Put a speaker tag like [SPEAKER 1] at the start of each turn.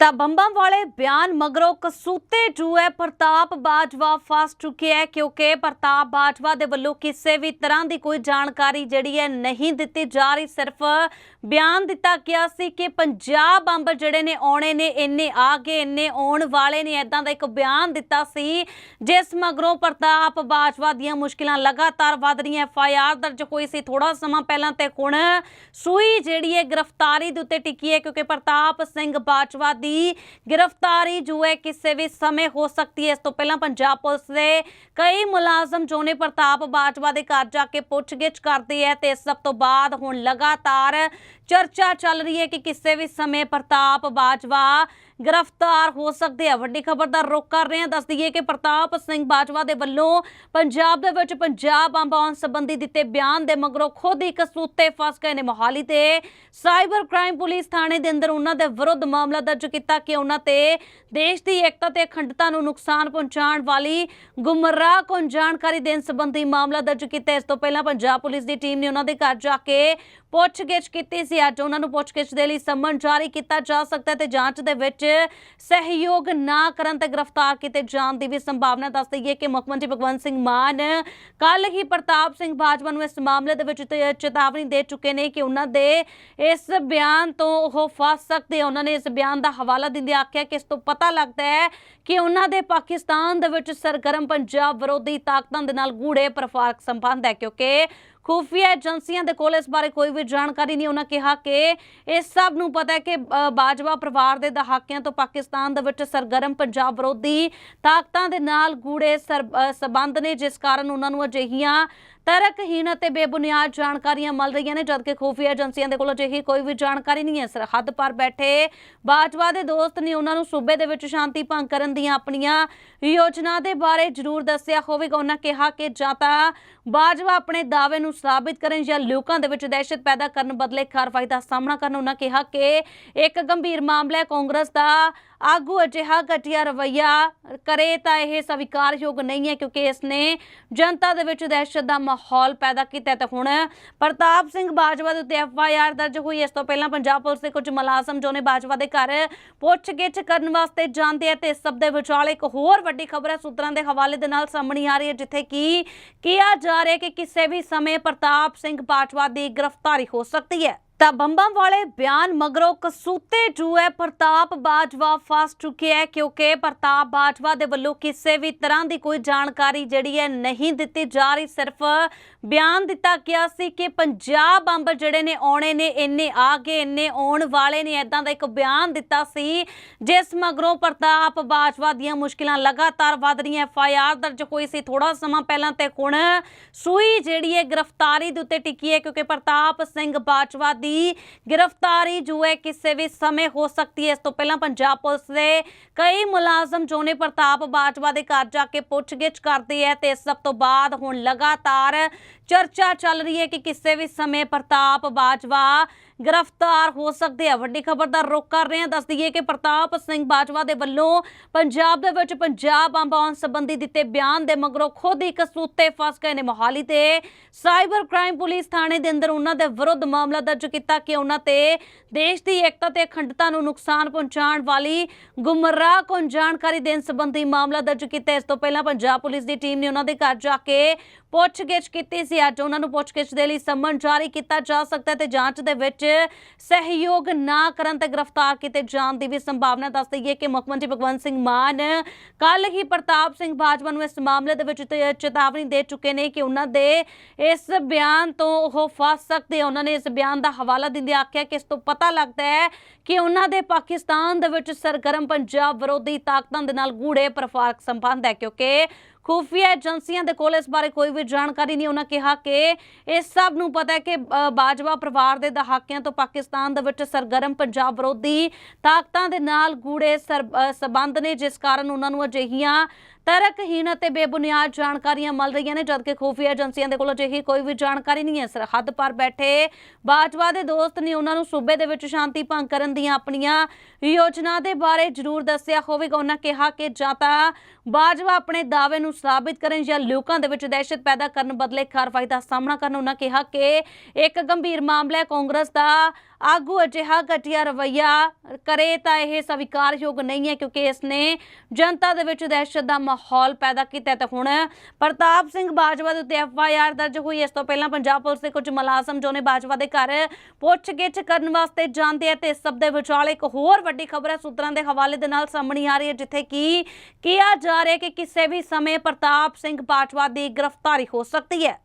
[SPEAKER 1] ਤਾਂ ਬੰਬਾਂ ਵਾਲੇ ਬਿਆਨ ਮਗਰੋਂ ਕਸੂਤੇ ਜੂਏ ਪ੍ਰਤਾਪ ਬਾਜਵਾ ਫਸ ਚੁੱਕੇ ਹੈ ਕਿਉਂਕਿ ਪ੍ਰਤਾਪ ਬਾਜਵਾ ਦੇ ਵੱਲੋਂ ਕਿਸੇ ਵੀ ਤਰ੍ਹਾਂ ਦੀ ਕੋਈ ਜਾਣਕਾਰੀ ਜਿਹੜੀ ਹੈ ਨਹੀਂ ਦਿੱਤੀ ਜਾ ਰਹੀ। ਸਿਰਫ ਬਿਆਨ ਦਿੱਤਾ ਗਿਆ ਸੀ ਕਿ ਪੰਜਾਬ ਬੰਬ ਜਿਹੜੇ ਨੇ ਆਉਣੇ ਨੇ, ਇੰਨੇ ਆ ਗਏ ਇੰਨੇ ਆਉਣ ਵਾਲੇ ਨੇ ਐਦਾਂ ਦਾ ਇੱਕ ਬਿਆਨ ਦਿੱਤਾ ਸੀ, ਜਿਸ ਮਗਰੋਂ ਪ੍ਰਤਾਪ ਬਾਜਵਾ ਦੀਆਂ ਮੁਸ਼ਕਿਲਾਂ ਲਗਾਤਾਰ ਵਧ ਰਹੀਆਂ। ਐਫ ਆਈ ਆਰ ਦਰਜ ਹੋਈ ਸੀ ਥੋੜਾ ਸਮਾਂ ਪਹਿਲਾਂ ਤੇ ਹੁਣ ਸੂਈ ਜਿਹੜੀ ਹੈ ਗ੍ਰਿਫਤਾਰੀ ਦੇ ਉੱਤੇ ਟਿਕੀ ਹੈ ਕਿਉਂਕਿ ਪ੍ਰਤਾਪ ਸਿੰਘ ਬਾਜਵਾ ਦੀ ਗ੍ਰਿਫਤਾਰੀ ਜੋ ਹੈ ਕਿਸੇ ਵੀ ਸਮੇਂ ਹੋ ਸਕਦੀ ਹੈ। ਇਸ ਤੋਂ ਪਹਿਲਾਂ ਪੰਜਾਬ ਪੁਲਿਸ ਦੇ ਕਈ ਮੁਲਾਜ਼ਮ ਜੋ ਨੇ ਪ੍ਰਤਾਪ ਬਾਜਵਾ ਦੇ ਘਰ ਜਾ ਕੇ ਪੁੱਛਗਿੱਛ ਕਰਦੇ ਹੈ ਤੇ ਇਸ ਸਭ ਤੋਂ ਬਾਅਦ ਹੁਣ ਲਗਾਤਾਰ ਚਰਚਾ ਚੱਲ ਰਹੀ ਹੈ ਕਿ ਕਿਸੇ ਵੀ ਸਮੇਂ ਪ੍ਰਤਾਪ ਬਾਜਵਾ ਗ੍ਰਿਫਤਾਰ ਹੋ ਸਕਦੇ ਆ। ਵੱਡੀ ਖਬਰ ਦਾ ਰੁਖ ਕਰ ਰਹੇ ਹਾਂ। ਦੱਸ ਦਈਏ ਕਿ ਪ੍ਰਤਾਪ ਸਿੰਘ ਬਾਜਵਾ ਦੇ ਵੱਲੋਂ ਪੰਜਾਬ ਦੇ ਵਿੱਚ ਪੰਜਾਬ ਬੰਬ ਆਉਣ ਸੰਬੰਧੀ ਦਿੱਤੇ ਬਿਆਨ ਦੇ ਮਗਰੋਂ ਖੁਦ ਹੀ ਕਸੂਤੇ ਫਸ ਗਏ ਨੇ ਮੋਹਾਲੀ ਤੇ ਸਾਈਬਰ ਕ੍ਰਾਈਮ ਪੁਲਿਸ ਥਾਣੇ ਦੇ ਅੰਦਰ ਉਹਨਾਂ ਦੇ ਵਿਰੁੱਧ ਮਾਮਲਾ ਦਰਜ ਕੀਤਾ ਕਿ ਉਹਨਾਂ ਤੇ ਦੇਸ਼ ਦੀ ਏਕਤਾ ਤੇ ਅਖੰਡਤਾ ਨੂੰ ਨੁਕਸਾਨ ਪਹੁੰਚਾਉਣ ਵਾਲੀ ਗੁੰਮਰਾਹ ਕੁਨ ਜਾਣਕਾਰੀ ਦੇਣ ਸੰਬੰਧੀ ਮਾਮਲਾ ਦਰਜ ਕੀਤਾ ਇਸ ਤੋਂ ਪਹਿਲਾਂ ਪੰਜਾਬ ਪੁਲਿਸ ਦੀ ਟੀਮ ਨੇ ਉਹਨਾਂ ਦੇ ਘਰ ਜਾ ਕੇ ਪੁੱਛਗਿੱਛ ਕੀਤੀ ਸੀ ਅੱਜ ਉਹਨਾਂ ਨੂੰ ਪੁੱਛਗਿੱਛ ਦੇ ਲਈ ਸੰਮਨ ਜਾਰੀ ਕੀਤਾ ਜਾ ਸਕਦਾ ਹੈ ਤੇ ਜਾਂਚ ਦੇ ਵਿੱਚ ਸਹਿਯੋਗ ਨਾ ਕਰਨ ਤੇ ਗ੍ਰਿਫਤਾਰ ਕੀਤੇ ਜਾਣ ਦੀ ਵੀ ਸੰਭਾਵਨਾ ਦੱਸ ਦਈਏ ਕਿ ਮੁੱਖ ਮੰਤਰੀ ਭਗਵੰਤ ਸਿੰਘ ਮਾਨ ਕੱਲ ਹੀ ਪ੍ਰਤਾਪ ਸਿੰਘ ਬਾਜਵਾ ਨੂੰ ਇਸ ਮਾਮਲੇ ਦੇ ਵਿੱਚ ਚੇਤਾਵਨੀ ਦੇ ਚੁੱਕੇ ਨੇ ਕਿ ਉਹਨਾਂ ਦੇ ਇਸ ਬਿਆਨ ਤੋਂ ਉਹ ਫਸ ਸਕਦੇ ਉਹਨਾਂ ਨੇ ਇਸ ਬਿਆਨ ਦਾ ਹਵਾਲਾ ਦਿੰਦੇ ਆਖਿਆ ਕਿ ਇਸ ਤੋਂ ਪਤਾ ਲੱਗਦਾ ਹੈ ਕਿ ਉਹਨਾਂ ਦੇ ਪਾਕਿਸਤਾਨ ਦੇ ਵਿੱਚ ਸਰਗਰਮ ਪੰਜਾਬ ਵਿਰੋਧੀ ਤਾਕਤਾਂ ਦੇ ਨਾਲ ਗੂੜੇ ਪਰਿਵਾਰਕ ਸੰਬੰਧ ਹੈ, ਕਿਉਂਕਿ ਖੂਫੀਆ ਏਜੰਸੀਆਂ ਦੇ ਕੋਲ ਇਸ ਬਾਰੇ ਕੋਈ ਵੀ ਜਾਣਕਾਰੀ ਨਹੀਂ। ਉਹਨਾਂ ਕਿਹਾ ਕਿ ਇਹ ਸਭ ਨੂੰ ਪਤਾ ਹੈ ਕਿ ਅ, ਬਾਜਵਾ ਪਰਿਵਾਰ ਦੇ ਦਹਾਕਿਆਂ ਤੋਂ ਪਾਕਿਸਤਾਨ ਦੇ ਵਿੱਚ ਸਰਗਰਮ ਪੰਜਾਬ ਵਿਰੋਧੀ ਤਾਕਤਾਂ ਦੇ ਨਾਲ ਗੂੜੇ ਸਰ- ਨੇ ਜਿਸ ਕਾਰਨ ਉਹਨਾਂ ਨੂੰ ਅਜਿਹੀਆਂ ਤਰਕਹੀਣ ਅਤੇ ਬੇਬੁਨਿਆਦ ਜਾਣਕਾਰੀਆਂ ਮਿਲ ਰਹੀਆਂ ਨੇ, ਜਦਕਿ ਖੂਫੀਆ ਏਜੰਸੀਆਂ ਦੇ ਕੋਲ ਅਜਿਹੀ ਕੋਈ ਵੀ ਜਾਣਕਾਰੀ ਨਹੀਂ ਹੈ। ਸਰਹੱਦ ਪਰ ਬੈਠੇ ਬਾਜਵਾ ਦੇ ਦੋਸਤ ਨੇ ਉਹਨਾਂ ਨੂੰ ਸੂਬੇ ਦੇ ਵਿੱਚ ਸ਼ਾਂਤੀ ਭੰਗ ਕਰਨ ਦੀਆਂ ਆਪਣੀਆਂ ਯੋਜਨਾ ਦੇ ਬਾਰੇ ਜ਼ਰੂਰ ਦੱਸਿਆ ਹੋਵੇਗਾ। ਉਹਨਾਂ ਕਿਹਾ ਕਿ ਜਾਂ ਤਾਂ ਬਾਜਵਾ ਆਪਣੇ ਦਾਅਵੇ ਨੂੰ ਸਾਬਿਤ ਕਰਨ ਜਾਂ ਲੋਕਾਂ ਦੇ ਵਿੱਚ ਦਹਿਸ਼ਤ ਪੈਦਾ ਕਰਨ ਬਦਲੇ ਕਾਰਵਾਈ ਦਾ ਸਾਹਮਣਾ ਕਰਨ। ਉਹਨਾਂ ਕਿਹਾ ਕਿ ਇੱਕ ਗੰਭੀਰ ਮਾਮਲਾ ਹੈ। ਕਾਂਗਰਸ ਦਾ ਆਗੂ ਅਜਿਹਾ ਘਟੀਆ ਰਵਈਆ ਕਰੇ ਤਾਂ ਇਹ ਸਵੀਕਾਰਯੋਗ ਨਹੀਂ ਹੈ ਕਿਉਂਕਿ ਇਸ ਨੇ ਜਨਤਾ ਦੇ ਵਿੱਚ ਦਹਿਸ਼ਤ ਦਾ ਮਾਹੌਲ ਪੈਦਾ ਕੀਤਾ ਹੈ। ਤੇ ਹੁਣ ਪ੍ਰਤਾਪ ਸਿੰਘ ਬਾਜਵਾ ਦੇ ਉੱਤੇ ਐਫ ਆਈ ਆਰ ਦਰਜ ਹੋਈ ਇਸ ਤੋਂ ਪਹਿਲਾਂ ਪੰਜਾਬ ਪੁਲਿਸ ਦੇ ਕੁਝ ਮੁਲਾਜ਼ਮ ਜੋ ਨੇ ਬਾਜਵਾ ਦੇ ਘਰ ਪੁੱਛਗਿੱਛ ਕਰਨ ਵਾਸਤੇ ਜਾਂਦੇ ਆ ਤੇ ਇਸ ਸਭ ਦੇ ਵਿਚਾਲੇ ਇੱਕ ਹੋਰ ਵੱਡੀ ਖਬਰ ਹੈ। ਸੂਤਰਾਂ ਦੇ ਹਵਾਲੇ ਦੇ ਨਾਲ ਸਾਹਮਣੇ ਆ ਰਹੀ ਹੈ ਜਿੱਥੇ ਕਿ ਕਿਹਾ ਜਾ ਰਿਹਾ ਕਿ ਕਿਸੇ ਵੀ ਸਮੇਂ ਪ੍ਰਤਾਪ ਸਿੰਘ ਬਾਜਵਾ ਦੀ ਗ੍ਰਿਫਤਾਰੀ ਹੋ ਸਕਦੀ ਹੈ। ਤਾਂ ਬੰਬਾਂ ਵਾਲੇ ਬਿਆਨ ਮਗਰੋਂ ਕਸੂਤੇ ਜੂਏ ਪ੍ਰਤਾਪ ਬਾਜਵਾ ਫਸ ਚੁੱਕੇ ਹੈ ਕਿਉਂਕਿ ਪ੍ਰਤਾਪ ਬਾਜਵਾ ਦੇ ਵੱਲੋਂ ਕਿਸੇ ਵੀ ਤਰ੍ਹਾਂ ਦੀ ਕੋਈ ਜਾਣਕਾਰੀ ਜਿਹੜੀ ਹੈ ਨਹੀਂ ਦਿੱਤੀ ਜਾ ਰਹੀ। ਸਿਰਫ ਬਿਆਨ ਦਿੱਤਾ ਗਿਆ ਸੀ ਕਿ ਪੰਜਾਬ ਬੰਬ ਜਿਹੜੇ ਨੇ ਆਉਣੇ ਨੇ, ਇੰਨੇ ਆ ਗਏ ਇੰਨੇ ਆਉਣ ਵਾਲੇ ਨੇ ਐਦਾਂ ਦਾ ਇੱਕ ਬਿਆਨ ਦਿੱਤਾ ਸੀ, ਜਿਸ ਮਗਰੋਂ ਪ੍ਰਤਾਪ ਬਾਜਵਾ ਦੀਆਂ ਮੁਸ਼ਕਿਲਾਂ ਲਗਾਤਾਰ ਵਧ ਰਹੀਆਂ। ਐਫ ਆਈ ਆਰ ਦਰਜ ਹੋਈ ਸੀ ਥੋੜਾ ਸਮਾਂ ਪਹਿਲਾਂ ਤੇ ਹੁਣ ਸੂਈ ਜਿਹੜੀ ਹੈ ਗ੍ਰਿਫਤਾਰੀ ਦੇ ਉੱਤੇ ਟਿਕੀ ਹੈ ਕਿਉਂਕਿ ਪ੍ਰਤਾਪ ਸਿੰਘ ਬਾਜਵਾ ਦੀ ਗ੍ਰਿਫਤਾਰੀ ਜੋ ਹੈ ਕਿਸੇ ਵੀ ਸਮੇਂ ਹੋ ਸਕਦੀ ਹੈ। ਇਸ ਤੋਂ ਪਹਿਲਾਂ ਪੰਜਾਬ ਪੁਲਿਸ ਦੇ ਕਈ ਮੁਲਾਜ਼ਮ ਜੋ ਨੇ ਪ੍ਰਤਾਪ ਬਾਜਵਾ ਦੇ ਘਰ ਜਾ ਕੇ ਪੁੱਛਗਿੱਛ ਕਰਦੇ ਹੈ ਤੇ ਇਸ ਸਭ ਤੋਂ ਬਾਅਦ ਹੁਣ ਲਗਾਤਾਰ ਚਰਚਾ ਚੱਲ ਰਹੀ ਹੈ ਕਿ ਕਿਸੇ ਵੀ ਸਮੇਂ ਪ੍ਰਤਾਪ ਬਾਜਵਾ ਗ੍ਰਿਫਤਾਰ ਹੋ ਸਕਦੇ ਆ। ਵੱਡੀ ਖਬਰ ਦਾ ਰੁਖ ਕਰ ਰਹੇ ਹਾਂ। ਦੱਸ ਦਈਏ ਕਿ ਪ੍ਰਤਾਪ ਸਿੰਘ ਬਾਜਵਾ ਦੇ ਵੱਲੋਂ ਪੰਜਾਬ ਦੇ ਵਿੱਚ ਪੰਜਾਬ ਬੰਬ ਆਉਣ ਸੰਬੰਧੀ ਦਿੱਤੇ ਬਿਆਨ ਦੇ ਮਗਰੋਂ ਖੁਦ ਹੀ ਕਸੂਤੇ ਫਸ ਗਏ ਨੇ ਮੋਹਾਲੀ ਤੇ ਸਾਈਬਰ ਕ੍ਰਾਈਮ ਪੁਲਿਸ ਥਾਣੇ ਦੇ ਅੰਦਰ ਉਹਨਾਂ ਦੇ ਵਿਰੁੱਧ ਮਾਮਲਾ ਦਰਜ ਕੀਤਾ ਕਿ ਉਹਨਾਂ ਤੇ ਦੇਸ਼ ਦੀ ਏਕਤਾ ਤੇ ਅਖੰਡਤਾ ਨੂੰ ਨੁਕਸਾਨ ਪਹੁੰਚਾਉਣ ਵਾਲੀ ਗੁੰਮਰਾਹ ਕੁਨ ਜਾਣਕਾਰੀ ਦੇਣ ਸੰਬੰਧੀ ਮਾਮਲਾ ਦਰਜ ਕੀਤਾ ਇਸ ਤੋਂ ਪਹਿਲਾਂ ਪੰਜਾਬ ਪੁਲਿਸ ਦੀ ਟੀਮ ਨੇ ਉਹਨਾਂ ਦੇ ਘਰ ਜਾ ਕੇ ਪੁੱਛਗਿੱਛ ਕੀਤੀ ਸੀ ਅੱਜ ਉਹਨਾਂ ਨੂੰ ਪੁੱਛਗਿੱਛ ਦੇ ਲਈ ਸੰਮਨ ਜਾਰੀ ਕੀਤਾ ਜਾ ਸਕਦਾ ਹੈ ਤੇ ਜਾਂਚ ਦੇ ਵਿੱਚ ਸਹਿਯੋਗ ਨਾ ਕਰਨ ਤੇ ਗ੍ਰਿਫਤਾਰ ਕੀਤੇ ਜਾਣ ਦੀ ਵੀ ਸੰਭਾਵਨਾ ਦੱਸ ਦਈਏ ਕਿ ਮੁੱਖ ਮੰਤਰੀ ਭਗਵੰਤ ਸਿੰਘ ਮਾਨ ਕੱਲ ਹੀ ਪ੍ਰਤਾਪ ਸਿੰਘ ਬਾਜਵਾ ਨੂੰ ਇਸ ਮਾਮਲੇ ਦੇ ਵਿੱਚ ਚੇਤਾਵਨੀ ਦੇ ਚੁੱਕੇ ਨੇ ਕਿ ਉਹਨਾਂ ਦੇ ਇਸ ਬਿਆਨ ਤੋਂ ਉਹ ਫਸ ਸਕਦੇ ਉਹਨਾਂ ਨੇ ਇਸ ਬਿਆਨ ਦਾ ਹਵਾਲਾ ਦਿੰਦੇ ਆਖਿਆ ਕਿ ਇਸ ਤੋਂ ਪਤਾ ਲੱਗਦਾ ਹੈ ਕਿ ਉਹਨਾਂ ਦੇ ਪਾਕਿਸਤਾਨ ਦੇ ਵਿੱਚ ਸਰਗਰਮ ਪੰਜਾਬ ਵਿਰੋਧੀ ਤਾਕਤਾਂ ਦੇ ਨਾਲ ਗੂੜੇ ਪਰਿਵਾਰਕ ਸੰਬੰਧ ਹੈ, ਕਿਉਂਕਿ ਖੂਫੀਆ ਏਜੰਸੀਆਂ ਦੇ ਕੋਲ ਇਸ ਬਾਰੇ ਕੋਈ ਵੀ ਜਾਣਕਾਰੀ ਨਹੀਂ। ਉਹਨਾਂ ਕਿਹਾ ਕਿ ਇਸ ਸਭ ਨੂੰ ਪਤਾ ਹੈ ਕਿ ਬਾਜਵਾ ਪਰਿਵਾਰ ਦੇ ਦਹਾਕਿਆਂ ਤੋਂ ਪਾਕਿਸਤਾਨ ਦੇ ਵਿੱਚ ਸਰਗਰਮ ਪੰਜਾਬ ਵਿਰੋਧੀ ਤਾਕਤਾਂ ਦੇ ਨਾਲ ਗੂੜੇ ਸਰ- ਨੇ, ਜਿਸ ਕਾਰਨ ਉਹਨਾਂ ਨੂੰ ਅਜਿਹੀਆਂ ਤਰਕਹੀਣ ਅਤੇ ਬੇਬੁਨਿਆਦ ਜਾਣਕਾਰੀਆਂ ਮਿਲ ਰਹੀਆਂ ਨੇ, ਜਦਕਿ ਖੂਫੀਆ ਏਜੰਸੀਆਂ ਦੇ ਕੋਲ ਅਜਿਹੀ ਕੋਈ ਵੀ ਜਾਣਕਾਰੀ ਨਹੀਂ ਹੈ। ਸਰਹੱਦ ਪਰ ਬੈਠੇ ਬਾਜਵਾ ਦੇ ਦੋਸਤ ਨੇ ਉਹਨਾਂ ਨੂੰ ਸੂਬੇ ਦੇ ਵਿੱਚ ਸ਼ਾਂਤੀ ਭੰਗ ਕਰਨ ਦੀਆਂ ਆਪਣੀਆਂ ਯੋਜਨਾ ਦੇ ਬਾਰੇ ਜ਼ਰੂਰ ਦੱਸਿਆ ਹੋਵੇਗਾ। ਉਹਨਾਂ ਕਿਹਾ ਕਿ ਜਾਂ ਤਾਂ ਬਾਜਵਾ ਆਪਣੇ ਦਾਅਵੇ ਨੂੰ ਸਾਬਿਤ ਕਰਨ ਜਾਂ ਲੋਕਾਂ ਦੇ ਵਿੱਚ ਦਹਿਸ਼ਤ ਪੈਦਾ ਕਰਨ ਬਦਲੇ ਕਾਰਵਾਈ ਦਾ ਸਾਹਮਣਾ ਕਰਨ, ਉਹਨਾਂ ਕਿਹਾ ਕਿ ਇੱਕ ਗੰਭੀਰ ਮਾਮਲਾ ਹੈ, ਕਾਂਗਰਸ ਦਾ ਆਗੂ ਅਜਿਹਾ ਘਟੀਆ ਰਵੱਈਆ ਕਰੇ ਤਾਂ ਇਹ ਸਵੀਕਾਰਯੋਗ ਨਹੀਂ ਹੈ ਕਿਉਂਕਿ ਇਸ ਨੇ ਜਨਤਾ ਦੇ ਵਿੱਚ ਦਹਿਸ਼ਤ ਦਾ ਮਾਹੌਲ ਪੈਦਾ ਕੀਤਾ ਤੇ ਹੁਣ ਪ੍ਰਤਾਪ ਸਿੰਘ ਬਾਜਵਾ ਦੇ ਉੱਤੇ ਐਫ ਆਈ ਆਰ ਦਰਜ ਹੋਈ ਇਸ ਤੋਂ ਪਹਿਲਾਂ ਪੰਜਾਬ ਪੁਲਿਸ ਦੇ ਕੁਝ ਮੁਲਾਜ਼ਮ ਜੋ ਨੇ ਬਾਜਵਾ ਦੇ ਘਰ ਪੁੱਛਗਿੱਛ ਕਰਨ ਵਾਸਤੇ ਜਾਂਦੇ ਆ ਤੇ ਇਸ ਸਭ ਦੇ ਵਿਚਾਲੇ ਇੱਕ ਹੋਰ ਵੱਡੀ ਖਬਰ ਹੈ। ਸੂਤਰਾਂ ਦੇ ਹਵਾਲੇ ਦੇ ਨਾਲ ਸਾਹਮਣੇ ਆ ਰਹੀ ਹੈ, ਜਿੱਥੇ ਕਿ ਕਿਹਾ ਜਾ ਹੈ ਕਿ ਕਿਸੇ ਵੀ ਸਮੇਂ ਪ੍ਰਤਾਪ ਸਿੰਘ ਬਾਜਵਾ ਦੀ ਗ੍ਰਿਫਤਾਰੀ ਹੋ ਸਕਦੀ ਹੈ।